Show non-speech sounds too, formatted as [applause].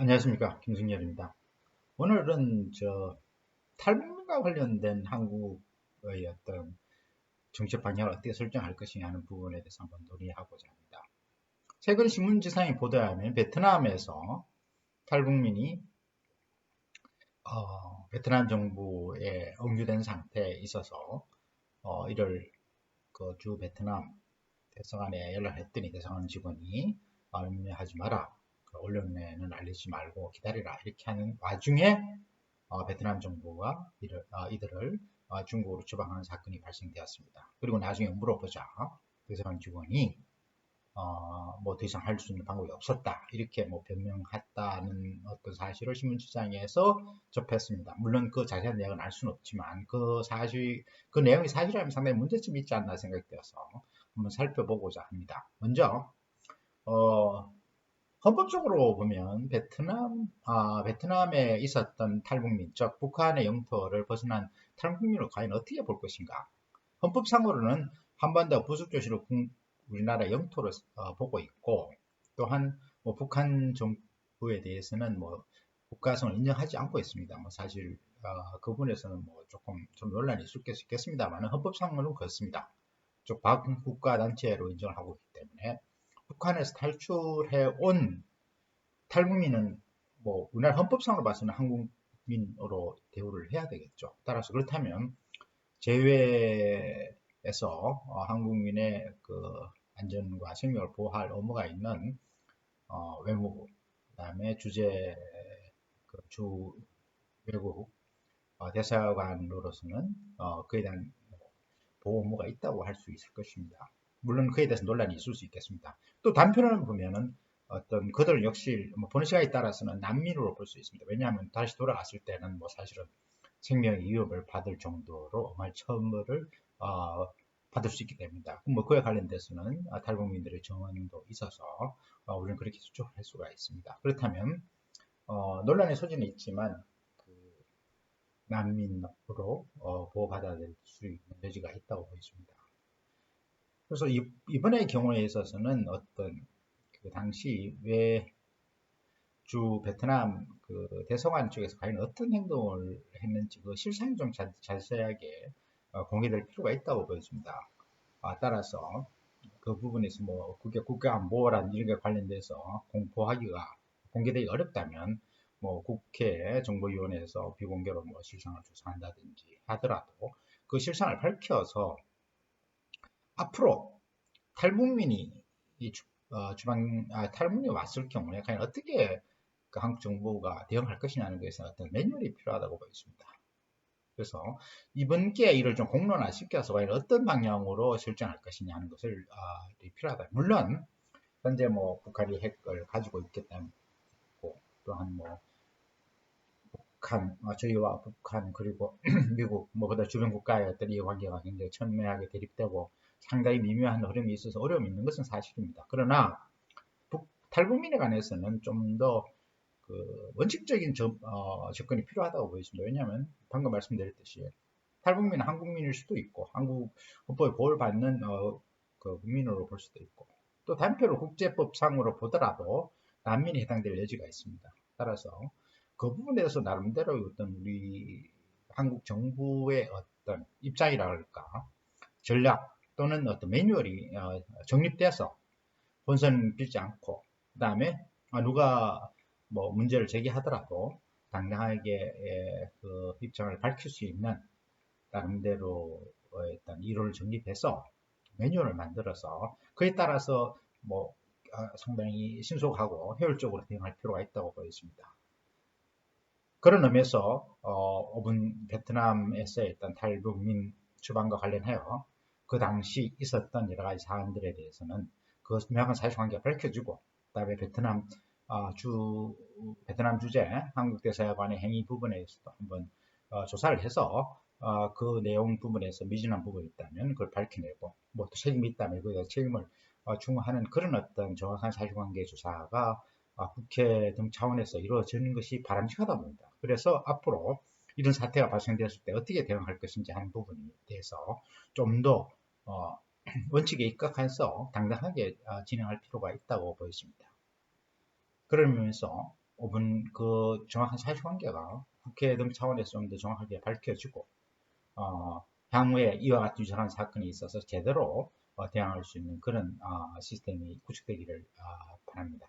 안녕하십니까 김승열입니다. 오늘은 저 탈북민과 관련된 한국의 어떤 정책 방향을 어떻게 설정할 것이냐 하는 부분에 대해서 한번 논의하고자 합니다. 최근 신문지상에 보도하면 베트남에서 탈북민이 어, 베트남 정부에 억류된 상태에 있어서 어, 이를 그 주 베트남 대사관에 연락했더니 대사관 직원이 말하지 마라 그 언론에는 알리지 말고 기다리라 이렇게 하는 와중에 어, 베트남 정부가 이를, 어, 이들을 어, 중국으로 추방하는 사건이 발생되었습니다. 그리고 나중에 물어보자 대사관 직원이 어, 뭐더 이상 할 수 있는 방법이 없었다 이렇게 뭐 변명했다는 어떤 사실을 신문지장에서 접했습니다. 물론 그 자세한 내용은 알 수는 없지만 그 사실 그 내용이 사실이라면 상당히 문제점이 있지 않나 생각되어서 한번 살펴보고자 합니다. 먼저 어, 헌법적으로 보면 베트남, 아, 베트남에 있었던 탈북민, 즉 북한의 영토를 벗어난 탈북민을 과연 어떻게 볼 것인가? 헌법상으로는 한반도 부속조시로 우리나라 영토를 어, 보고 있고 또한 뭐 북한 정부에 대해서는 뭐 국가성을 인정하지 않고 있습니다. 뭐 사실 어, 그 부분에서는 뭐 조금 좀 논란이 있을 수 있겠습니다만 헌법상으로는 그렇습니다. 쪽 국가 단체로 인정을 하고 있기 때문에 북한에서 탈출해 온 탈북민은 뭐 우리나라 헌법상으로 봐서는 한국민으로 대우를 해야 되겠죠. 따라서 그렇다면 제외에서 어, 한국민의 그 안전과 생명을 보호할 의무가 있는 어, 외무부, 그다음에 주재 그 주 외국 어, 대사관으로서는 어, 그에 대한 보호 의무가 있다고 할 수 있을 것입니다. 물론 그에 대해서 논란이 있을 수 있겠습니다. 또 단편을 보면은 어떤 그들 역시 뭐 보는 시각에 따라서는 난민으로 볼 수 있습니다. 왜냐하면 다시 돌아갔을 때는 뭐 사실은 생명의 위협을 받을 정도로 엄할 처벌을 어, 받을 수 있기 때문이다. 뭐 그에 관련돼서는 아, 탈북민들의 정원도 있어서 어, 우리는 그렇게 추측할 수가 있습니다. 그렇다면 어, 논란의 소지는 있지만 그 난민으로 어, 보호받아야 될 수 있는 여지가 있다고 보입니다. 그래서 이번의 경우에 있어서는 어떤 그 당시 왜 주 베트남 그 대성관 쪽에서 과연 어떤 행동을 했는지 그 실상이 좀 자, 세하게 어, 공개될 필요가 있다고 보여집니다. 아, 따라서 그 부분에서 뭐 그게 국가안보란 이런 게 관련돼서 공포하기가 공개되기 어렵다면 뭐 국회 정보위원회에서 비공개로 뭐 실상을 조사한다든지 하더라도 그 실상을 밝혀서 앞으로 탈북민이 어, 방 아, 탈북민이 왔을 경우에 과연 어떻게 그 한국 정부가 대응할 것이냐는 것에 어떤 매뉴얼이 필요하다고 보입니다. 그래서 이번 기회에 이를 좀 공론화 시켜서 과연 어떤 방향으로 설정할 것이냐 하는 것을 아, 필요하다. 물론 현재 뭐 북한이 핵을 가지고 있기 때문에 또한 뭐 북한, 어, 저희와 북한 그리고 [clears throat] 미국 뭐보다 주변 국가의 어떤 이 관계가 굉장히 첨예하게 대립되고 상당히 미묘한 흐름이 있어서 어려움이 있는 것은 사실입니다. 그러나 북, 탈북민에 관해서는 좀 더 그 원칙적인 접, 어, 접근이 필요하다고 보여집니다. 왜냐하면 방금 말씀드렸듯이 탈북민은 한국민일 수도 있고 한국 헌법에 보호를 받는 어, 그 국민으로 볼 수도 있고 또 단표로 국제법상으로 보더라도 난민이 해당될 여지가 있습니다. 따라서 그 부분에 대해서 나름대로 어떤 우리 한국 정부의 어떤 입장이라 할까 전략 또는 어떤 매뉴얼이 어, 정립돼서 본선 빌지 않고 그 다음에 아, 누가 뭐 문제를 제기하더라도 당당하게 예, 그 입장을 밝힐 수 있는 나름대로 일단 이론을 정립해서 매뉴얼을 만들어서 그에 따라서 뭐 아, 상당히 신속하고 효율적으로 대응할 필요가 있다고 보여집니다. 그런 의미에서 어, 5분 베트남에서 일단 탈북민 주방과 관련하여 그 당시 있었던 여러 가지 사안들에 대해서는 그 명확한 사실관계가 밝혀지고 그다음에 베트남 어, 주 베트남 주재 한국 대사관의 행위 부분에 있어서 한번 어, 조사를 해서 어, 그 내용 부분에서 미진한 부분이 있다면 그걸 밝혀내고 뭐 또 책임이 있다면 그에 책임을 어, 중화하는 그런 어떤 정확한 사실관계 조사가 어, 국회 등 차원에서 이루어지는 것이 바람직하다 봅니다. 그래서 앞으로 이런 사태가 발생되었을 때 어떻게 대응할 것인지 하는 부분에 대해서 좀 더 어, [clears throat] 원칙에 입각해서 당당하게 어, 진행할 필요가 있다고 보여집니다. 그러면서 5분 그 정확한 사실관계가 국회 등 차원에서 좀 더 정확하게 밝혀지고 어, 향후에 이와 같은 유사한 사건이 있어서 제대로 어, 대응할 수 있는 그런 어, 시스템이 구축되기를 어, 바랍니다.